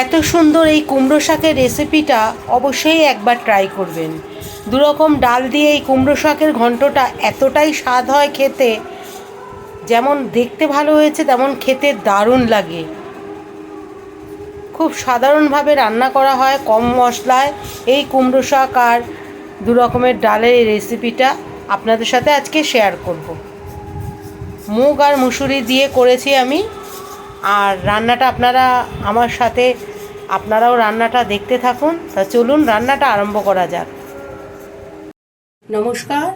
এত সুন্দর এই কুমড়ো শাকের রেসিপিটা অবশ্যই একবার ট্রাই করবেন। দুরকম ডাল দিয়ে এই কুমড়ো শাকের ঘন্টটা এতটাই স্বাদ হয় খেতে, যেমন দেখতে ভালো হয়েছে, তেমন খেতে দারুণ লাগে। খুব সাধারণভাবে রান্না করা হয় কম মশলায় এই কুমড়ো শাক আর দু রকমের ডালের এই রেসিপিটা আপনাদের সাথে আজকে শেয়ার করব। মুগ আর মুসুরি দিয়ে করেছি আমি আর রান্নাটা আপনারা আমার সাথে, আপনারাও রান্নাটা দেখতে থাকুন। তা চলুন রান্নাটা আরম্ভ করা যাক। নমস্কার।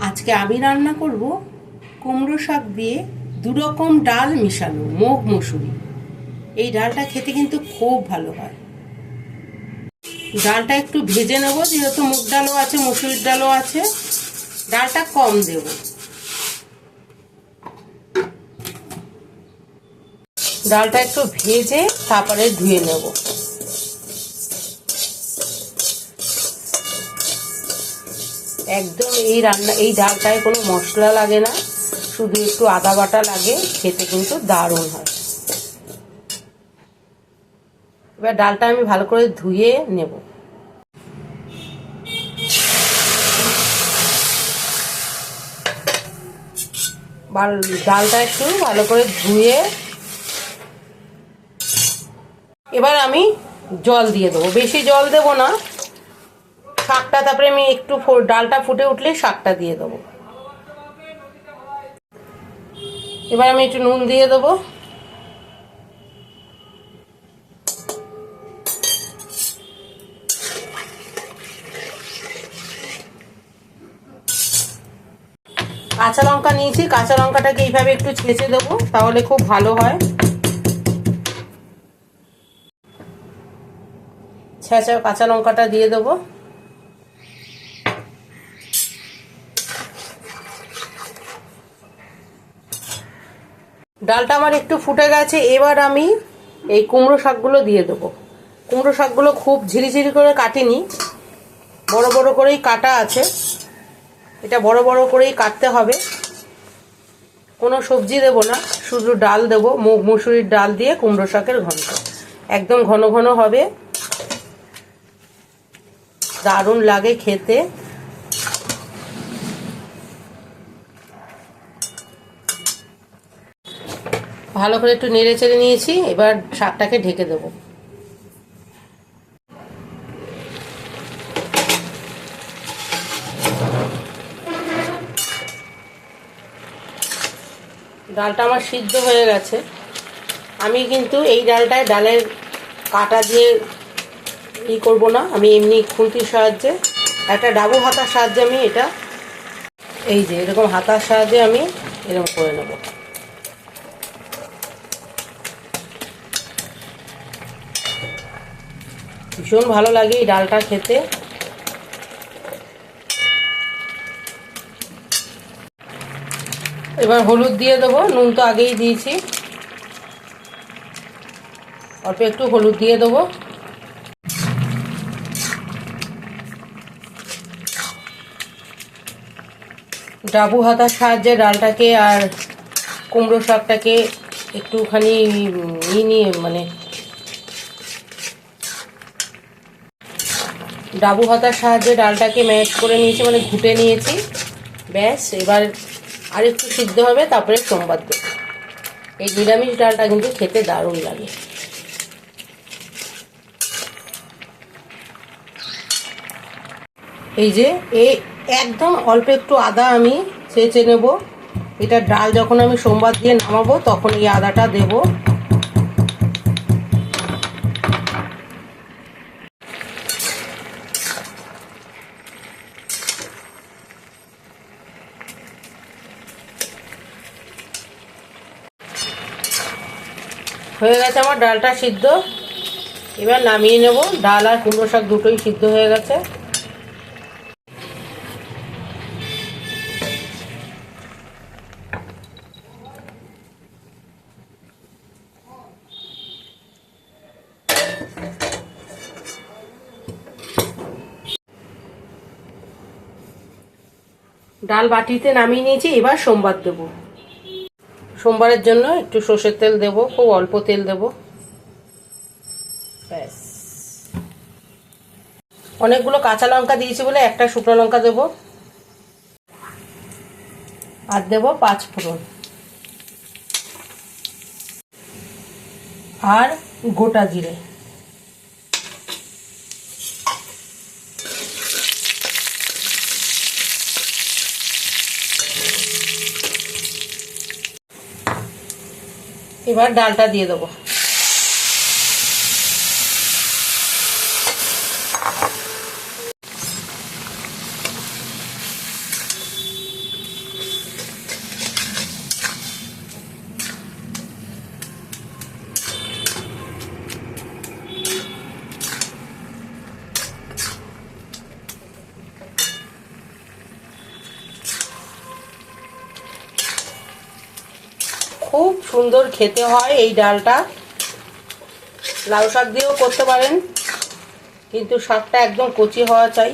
আজকে আমি রান্না করব কুমড়ো শাক দিয়ে দুরকম ডাল মিশানো মুগ মুসুরি। এই ডালটা খেতে কিন্তু খুব ভালো হয়। ডালটা একটু ভেজে নেব, যেহেতু মুগ ডালও আছে, মুসুরির ডালও আছে। ডালটা কম দেব। ডালটা একটু ভেজে তারপরে ধুয়ে নেব। একদম এই রান্না, এই ডালটায় কোনো মশলা লাগে না, শুধু একটু আদা বাটা লাগে, খেতে কিন্তু দারুণ হয়। এবার ডালটা আমি ভালো করে ধুয়ে নেব। ডালটা একটু ভালো করে ধুয়ে এবার আমি জল দিয়ে দেবো। বেশি জল দেব না। শাকটা তারপরে আমি একটু ডালটা ফুটে উঠলে শাকটা দিয়ে দেবো। এবার আমি একটু নুন দিয়ে দেবো। কাঁচা লঙ্কা নিয়েছি। কাঁচা লঙ্কাটাকে এইভাবে একটু ছেঁচে দেবো, তাহলে খুব ভালো হয়। ছেঁচা কাঁচা লঙ্কাটা দিয়ে দেবো। ডালটা আমার একটু ফুটে গেছে, এবার আমি এই কুমড়ো শাকগুলো দিয়ে দেবো। কুমড়ো শাকগুলো খুব ঝিরিঝিরি করে কাটিনি, বড় বড় করেই কাটা আছে। এটা বড় বড় করেই কাটতে হবে। কোনো সবজি দেব না, শুধু ডাল দেব মুগ মুসুরির ডাল দিয়ে কুমড়ো শাকের ঘন্ট। একদম ঘন ঘন হবে। দারুণ লাগে খেতে। ভালো করে একটু নেড়ে চেড়ে নিয়েছি, এবার শাকটাকে ঢেকে দেবো। ডালটা আমার সিদ্ধ হয়ে গেছে। আমি কিন্তু এই ডালটায় ডালের কাটা দিয়ে ই করব না, আমি এমনি খুন্তির সাহায্যে, একটা ডাবু হাতার সাহায্যে আমি এটা, এই যে এরকম হাতার সাহায্যে আমি এরকম করে নেব। ভীষণ ভালো লাগে এই ডালটা খেতে। এবার হলুদ দিয়ে দেবো, নুন তো আগেই দিয়েছি। অল্প একটু হলুদ দিয়ে দেবো। ডাবু হাতার সাহায্যে ডালটাকে আর কুমড়ো শাকটাকে একটুখানি ই নিয়ে মানে ডাবু হাতার সাহায্যে ডালটাকে ম্যাশ করে নিয়েছি মানে ঘুটে নিয়েছি। ব্যাস, এবার আর একটু সিদ্ধ হবে, তারপরে সোমবার দেবো। এই নিরামিষ ডালটা কিন্তু খেতে দারুণ লাগে। এই যে এই একদম, অল্প একটু আদা আমি চেঁচে নেব। এটা ডাল যখন আমি সোমবার দিয়ে নামাবো, তখন এই আদাটা দেব। হয়ে গেছে আমার ডালটা সিদ্ধ। এবার নামিয়ে নেব। ডাল আর কুমড়ো শাক দুটোই সিদ্ধ হয়ে গেছে। ডাল বাটিতে নামিয়ে নিয়েছি, এবার সোমবার দেবো। সোমবারের জন্য একটু সর্ষের তেল দেবো, খুব অল্প তেল দেবো। ব্যাস। অনেকগুলো কাঁচা লঙ্কা দিয়েছি বলে একটা শুকনো লঙ্কা দেবো। আর দেবো পাঁচ ফোড়ন। আর গোটা জিরে। এবার ডালটা দিয়ে দেবো খুব সুন্দর খেতে হয় এই ডালটা। লাউ শাক দিয়েও করতে পারেন, কিন্তু শাকটা একদম কচি হওয়া চাই।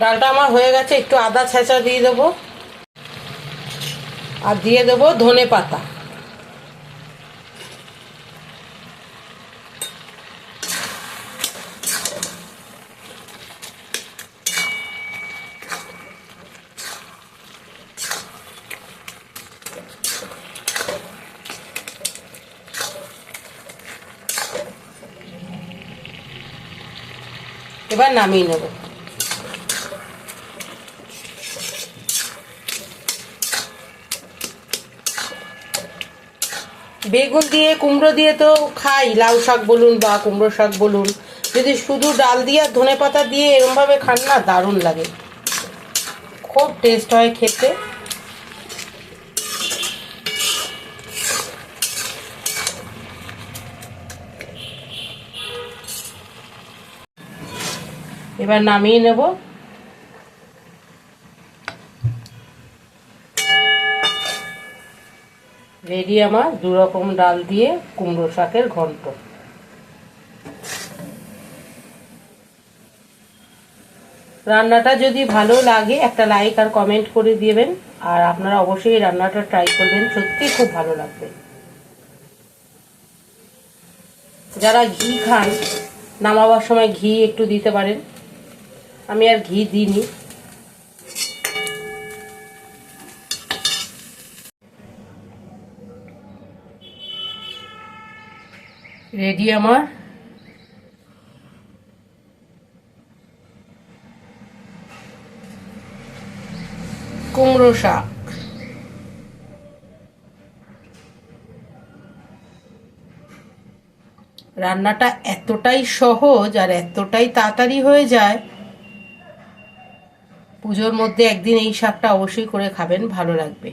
ডালটা আমার হয়ে গেছে, একটু আদা ছেঁচা দিয়ে দেবো। আর দিয়ে দেবো ধনে পাতা। এবার নামিয়ে নেব। বেগুন দিয়ে, কুমড়ো দিয়ে তো খাই, লাউ শাক বলুন বা কুমড়ো শাক বলুন। যদি শুধু ডাল দিয়ে আর ধনে পাতা দিয়ে এরমভাবে খান না, দারুণ লাগে। খুব টেস্ট হয় খেতে। এবার নামিয়ে নেব। রেডি আমার দু রকম ডাল দিয়ে কুমড়ো শাকের ঘন্ট। রান্নাটা যদি ভালো লাগে, একটা লাইক আর কমেন্ট করে দিবেন। আর আপনারা অবশ্যই রান্নাটা ট্রাই করবেন, সত্যি খুব ভালো লাগবে। যারা ঘি খান, নামাবার সময় ঘি একটু দিতে পারেন। আমি আর ঘি দিইনি। রেডি আমার কুমড়ো শাক। রান্নাটা এতটাই সহজ আর এতটাই তাড়াতাড়ি হয়ে যায়। পুজোর মধ্যে একদিন এই শাকটা অবশ্যই করে খাবেন, ভালো লাগবে।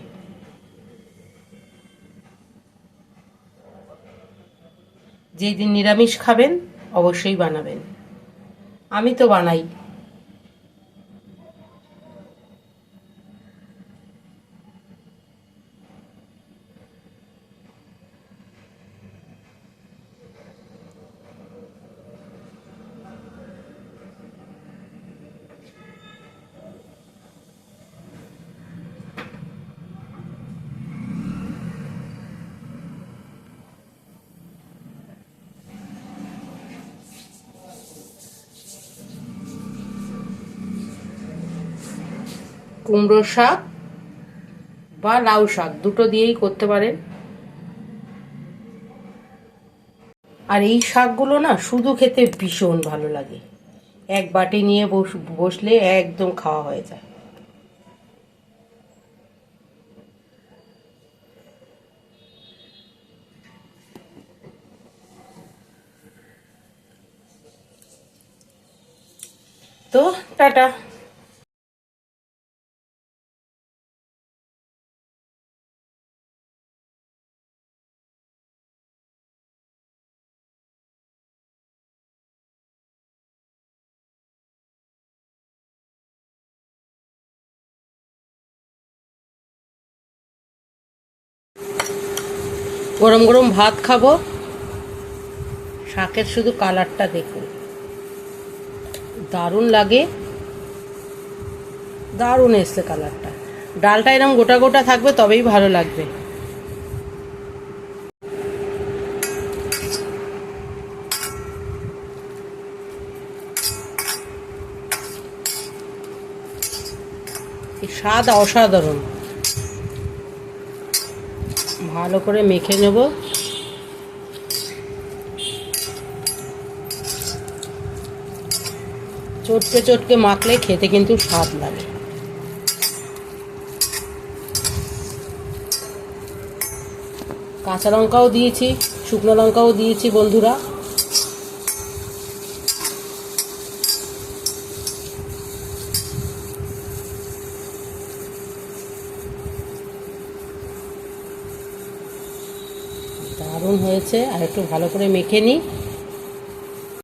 যেই দিন নিরামিষ খাবেন অবশ্যই বানাবেন। আমি তো বানাই। কুমড়ো শাক বা লাউ শাক, দুটো দিয়েই করতে পারেন। আর এই শাকগুলো না শুধু খেতে ভীষণ ভালো লাগে। এক বাটি নিয়ে বস, বসলে একদম খাওয়া হয়ে যায়। তো টাটা। গরম গরম ভাত খাব। শাকের শুধু কালারটা দেখুন। দারুণ লাগে। দারুণ এসছে কালারটা। ডালটা এরকম গোটা গোটা থাকবে, তবেই ভালো লাগবে। স্বাদ অসাধারণ। ভালো করে মেখে নেব। চটকে চটকে মাখলে খেতে কিন্তু স্বাদ লাগে। কাঁচা লঙ্কাও দিয়েছি, শুকনো লঙ্কাও দিয়েছি বন্ধুরা দারুণ হয়েছে আর একটু ভালো করে মেখে নিই।